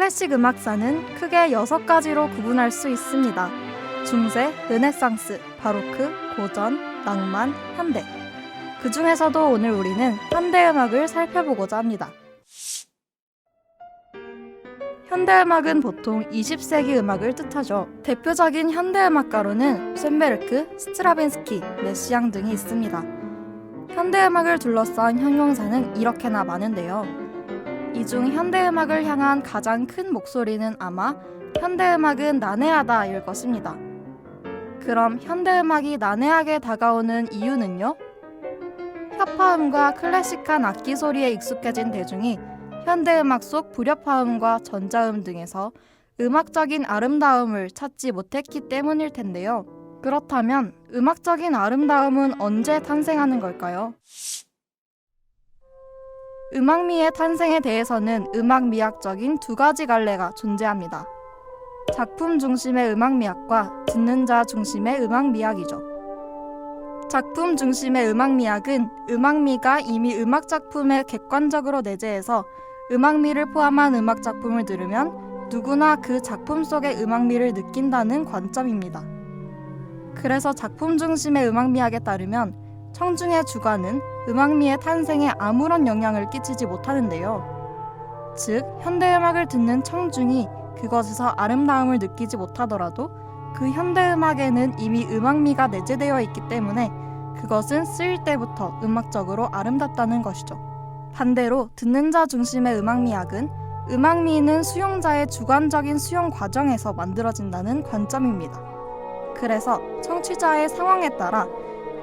클래식 음악사는 크게 여섯 가지로 구분할 수 있습니다. 중세, 르네상스, 바로크, 고전, 낭만, 현대. 그 중에서도 오늘 우리는 현대 음악을 살펴보고자 합니다. 현대 음악은 보통 20세기 음악을 뜻하죠. 대표적인 현대 음악가로는 쇤베르크, 스트라빈스키, 메시앙 등이 있습니다. 현대 음악을 둘러싼 형용사는 이렇게나 많은데요. 이 중 현대 음악을 향한 가장 큰 목소리는 아마 현대 음악은 난해하다일 것입니다. 그럼 현대 음악이 난해하게 다가오는 이유는요? 협화음과 클래식한 악기 소리에 익숙해진 대중이 현대 음악 속 불협화음과 전자음 등에서 음악적인 아름다움을 찾지 못했기 때문일 텐데요. 그렇다면 음악적인 아름다움은 언제 탄생하는 걸까요? 음악미의 탄생에 대해서는 음악미학적인 두 가지 갈래가 존재합니다. 작품 중심의 음악미학과 듣는 자 중심의 음악미학이죠. 작품 중심의 음악미학은 음악미가 이미 음악 작품에 객관적으로 내재해서 음악미를 포함한 음악 작품을 들으면 누구나 그 작품 속의 음악미를 느낀다는 관점입니다. 그래서 작품 중심의 음악미학에 따르면 청중의 주관은 음악미의 탄생에 아무런 영향을 끼치지 못하는데요. 즉, 현대음악을 듣는 청중이 그것에서 아름다움을 느끼지 못하더라도 그 현대음악에는 이미 음악미가 내재되어 있기 때문에 그것은 쓰일 때부터 음악적으로 아름답다는 것이죠. 반대로 듣는 자 중심의 음악미학은 음악미는 수용자의 주관적인 수용 과정에서 만들어진다는 관점입니다. 그래서 청취자의 상황에 따라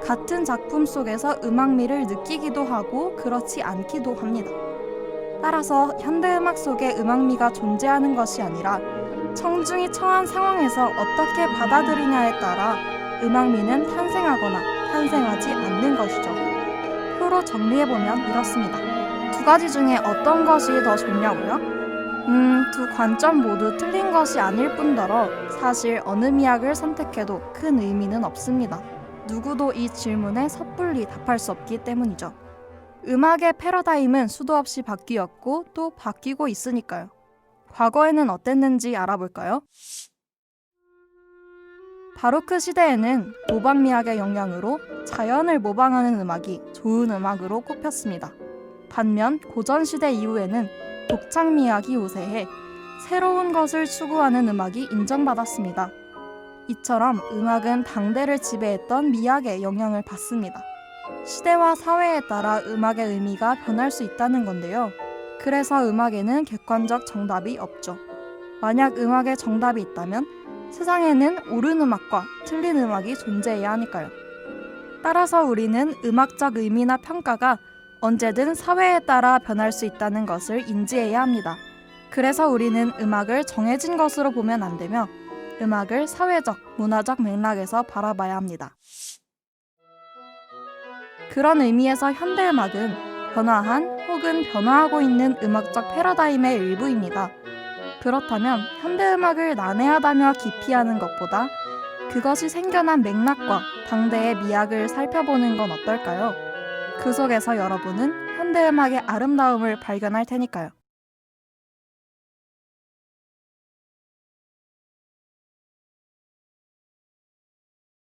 같은 작품 속에서 음악미를 느끼기도 하고 그렇지 않기도 합니다. 따라서 현대음악 속에 음악미가 존재하는 것이 아니라 청중이 처한 상황에서 어떻게 받아들이냐에 따라 음악미는 탄생하거나 탄생하지 않는 것이죠. 표로 정리해보면 이렇습니다. 두 가지 중에 어떤 것이 더 좋냐고요? 음, 두 관점 모두 틀린 것이 아닐 뿐더러 사실 어느 미학을 선택해도 큰 의미는 없습니다. 누구도 이 질문에 섣불리 답할 수 없기 때문이죠. 음악의 패러다임은 수도 없이 바뀌었고 또 바뀌고 있으니까요. 과거에는 어땠는지 알아볼까요? 바로크 시대에는 모방미학의 영향으로 자연을 모방하는 음악이 좋은 음악으로 꼽혔습니다. 반면 고전 시대 이후에는 독창미학이 우세해 새로운 것을 추구하는 음악이 인정받았습니다. 이처럼 음악은 당대를 지배했던 미학의 영향을 받습니다. 시대와 사회에 따라 음악의 의미가 변할 수 있다는 건데요. 그래서 음악에는 객관적 정답이 없죠. 만약 음악에 정답이 있다면 세상에는 옳은 음악과 틀린 음악이 존재해야 하니까요. 따라서 우리는 음악적 의미나 평가가 언제든 사회에 따라 변할 수 있다는 것을 인지해야 합니다. 그래서 우리는 음악을 정해진 것으로 보면 안 되며 음악을 사회적, 문화적 맥락에서 바라봐야 합니다. 그런 의미에서 현대 음악은 변화한 혹은 변화하고 있는 음악적 패러다임의 일부입니다. 그렇다면 현대 음악을 난해하다며 기피하는 것보다 그것이 생겨난 맥락과 당대의 미학을 살펴보는 건 어떨까요? 그 속에서 여러분은 현대 음악의 아름다움을 발견할 테니까요.